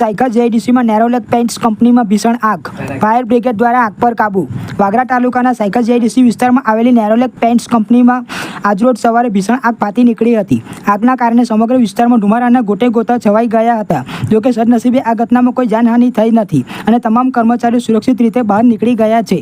Cycle જેઆઈડીસીમાં Nerolac paints કંપનીમાં ભીષણ આગ. ફાયર બ્રિગેડ દ્વારા આગ પર કાબુ. વાગરા તાલુકાના સાયકલ જેઆઈડીસી વિસ્તારમાં આવેલી નેરોલેક પેઇન્ટ્સ કંપનીમાં આજરોજ સવારે ભીષણ આગ ફાટી નીકળી હતી. આગના કારણે સમગ્ર વિસ્તારમાં ધુમાડાના ગોટે ગોતા છવાઈ ગયા હતા. જોકે સદનસીબે આ ઘટનામાં કોઈ જાનહાનિ થઈ નથી અને તમામ કર્મચારીઓ સુરક્ષિત રીતે બહાર નીકળી ગયા છે.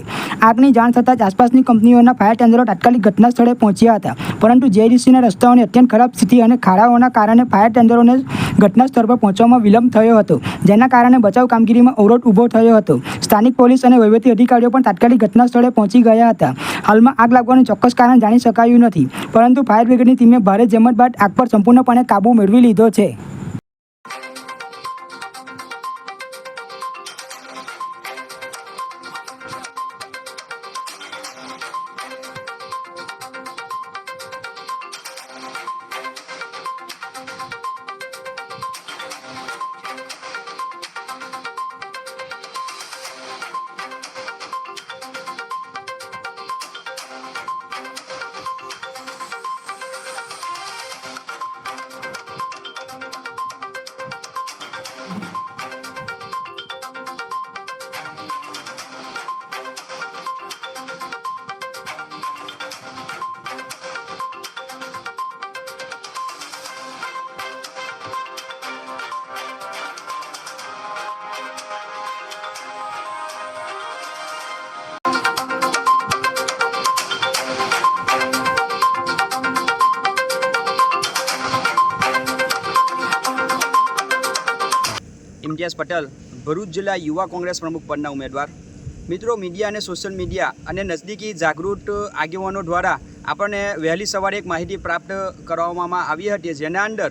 આગની જાણ થતાં જ આસપાસની કંપનીઓના ફાયર ટેન્ડરો તાત્કાલિક ઘટના સ્થળે પહોંચ્યા હતા. પરંતુ જેઆઈડીસીના રસ્તાઓની અત્યંત ખરાબ સ્થિતિ અને ખાડાઓના કારણે ફાયર ટેન્ડરોને ઘટના સ્થળ પર પહોંચવામાં વિલંબ થયો હતો, જેના કારણે બચાવ કામગીરીમાં અવરોધ ઊભો થયો હતો. સ્થાનિક પોલીસ અને વહીવટી અધિકારીઓ પણ તાત્કાલિક ઘટના સ્થળે પહોંચી ગયા હતા. હાલમાં આગ લાગવાનું ચોક્કસ કારણ જાણી શકાયું નથી, પરંતુ ફાયર બ્રિગેડની ટીમે ભારે જહેમત બાદ આગ પર સંપૂર્ણપણે કાબૂ મેળવી લીધો છે. ઇમ્તિયાઝ પટેલ ભરૂચ જિલ્લા યુવા કોંગ્રેસ પ્રમુખ પદના ઉમેદવાર. મિત્રો, મીડિયા અને સોશિયલ મીડિયા અને નજદીકી જાગૃત આગેવાનો દ્વારા આપણને વહેલી સવારે એક માહિતી પ્રાપ્ત કરવામાં આવી હતી, જેના અંદર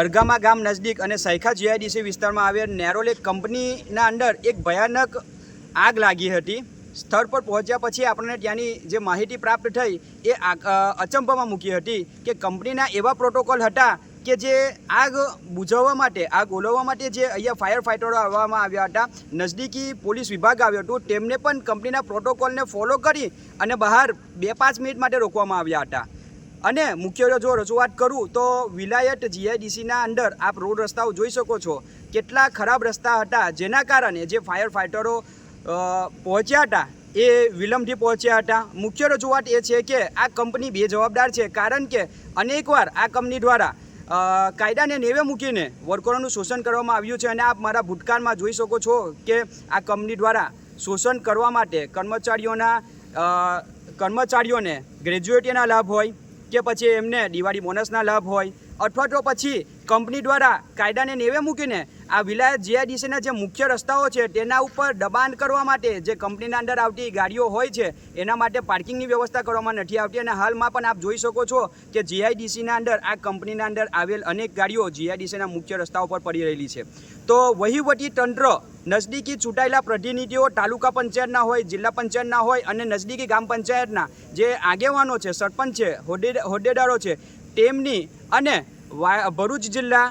અરગામા ગામ નજદીક અને સૈખા જીઆઈડીસી વિસ્તારમાં આવેલ નેરોલેક કંપનીના અંદર એક ભયાનક આગ લાગી હતી. સ્થળ પર પહોંચ્યા પછી આપણને ત્યાંની જે માહિતી પ્રાપ્ત થઈ, એ અચંબામાં મૂકી હતી કે કંપનીના એવા પ્રોટોકોલ હતા કે જે આગ બુઝાવવા માટે, આગ ઓલવવા માટે જે અહીંયા ફાયર ફાઇટરો આવવામાં આવ્યા હતા, નજદીકી પોલીસ વિભાગ આવ્યો હતો, તેમને પણ કંપનીના પ્રોટોકોલને ફોલો કરી અને બહાર બે પાંચ મિનિટ માટે રોકવામાં આવ્યા હતા. અને મુખ્ય જો રજૂઆત કરું તો વિલાયત જીઆઈડીસીના અંદર આપ રોડ રસ્તાઓ જોઈ શકો છો. કેટલા ખરાબ રસ્તા હતા, જેના કારણે જે ફાયર ફાઇટરો પહોંચ્યા હતા, એ વિલંબથી પહોંચ્યા હતા. મુખ્ય રજૂઆત એ છે કે આ કંપની બે જવાબદાર છે, કારણ કે અનેકવાર આ કંપની દ્વારા કાયદાને નેવે મૂકીને વર્કરોનું શોષણ કરવામાં આવ્યું છે અને આપ મારા ભૂતકાળમાં જોઈ શકો છો કે આ કંપની દ્વારા શોષણ કરવા માટે કર્મચારીઓના કર્મચારીઓને ગ્રેજ્યુએટીના લાભ હોય કે પછી એમને દિવાળી બોનસના લાભ હોય અથવા તો પછી કંપની દ્વારા કાયદાને નેવે મૂકીને આ વિલાયત જીઆઈડીસીના જે મુખ્ય રસ્તાઓ છે તેના ઉપર દબાણ કરવા માટે જે કંપનીના અંદર આવતી ગાડીઓ હોય છે, એના માટે પાર્કિંગની વ્યવસ્થા કરવામાં નથી આવતી. અને હાલમાં પણ આપ જોઈ શકો છો કે જીઆઈડીસીના અંદર આ કંપનીના અંદર આવેલ અનેક ગાડીઓ જીઆઈડીસીના મુખ્ય રસ્તાઓ પર પડી રહેલી છે. તો વહીવટી તંત્ર નજદીકી ચૂંટાયેલા પ્રતિનિધિઓ તાલુકા પંચાયતના હોય, જિલ્લા પંચાયતના હોય અને નજદીકી ગામ પંચાયતના જે આગેવાનો છે, સરપંચ છે હોદ્દે- હોદ્દેદારો છે તેમની અને ભરૂચ જિલ્લા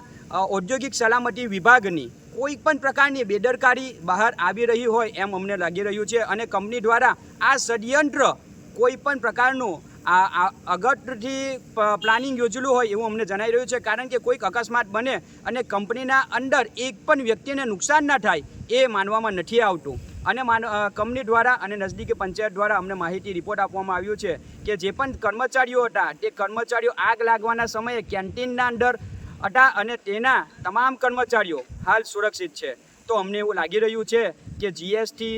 ઔદ્યોગિક સલામતી વિભાગની કોઈ પણ પ્રકારની બેદરકારી બહાર આવી રહી હોય એમ અમને લાગી રહ્યું છે અને કંપની દ્વારા આ ષડયંત્ર કોઈ પણ પ્રકારનું આ અગટથી પ્લાનિંગ યોજેલું હોય એવું અમને જણાઈ રહ્યું છે કારણ કે કોઈક અકસ્માત બને અને કંપનીના અંદર એક પણ વ્યક્તિને નુકસાન ના થાય એ માનવામાં નથી આવતું. અને કંપની દ્વારા અને નજદીકી પંચાયત દ્વારા અમને માહિતી, રિપોર્ટ આપવામાં આવ્યું છે કે જે પણ કર્મચારીઓ હતા, તે કર્મચારીઓ આગ લાગવાના સમયે કેન્ટીનના અંદર હતા અને તેના તમામ કર્મચારીઓ હાલ સુરક્ષિત છે. તો અમને એવું લાગી રહ્યું છે કે જીએસટી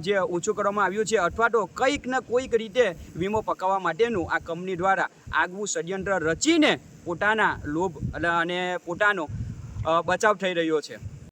જે ઓછું કરવામાં આવ્યું છે અથવા તો કંઈક ને કોઈક રીતે વીમો પકાવવા માટેનું આ કંપની દ્વારા આગવું ષડયંત્ર રચીને પોતાના લોભ અને પોતાનો બચાવ થઈ રહ્યો છે.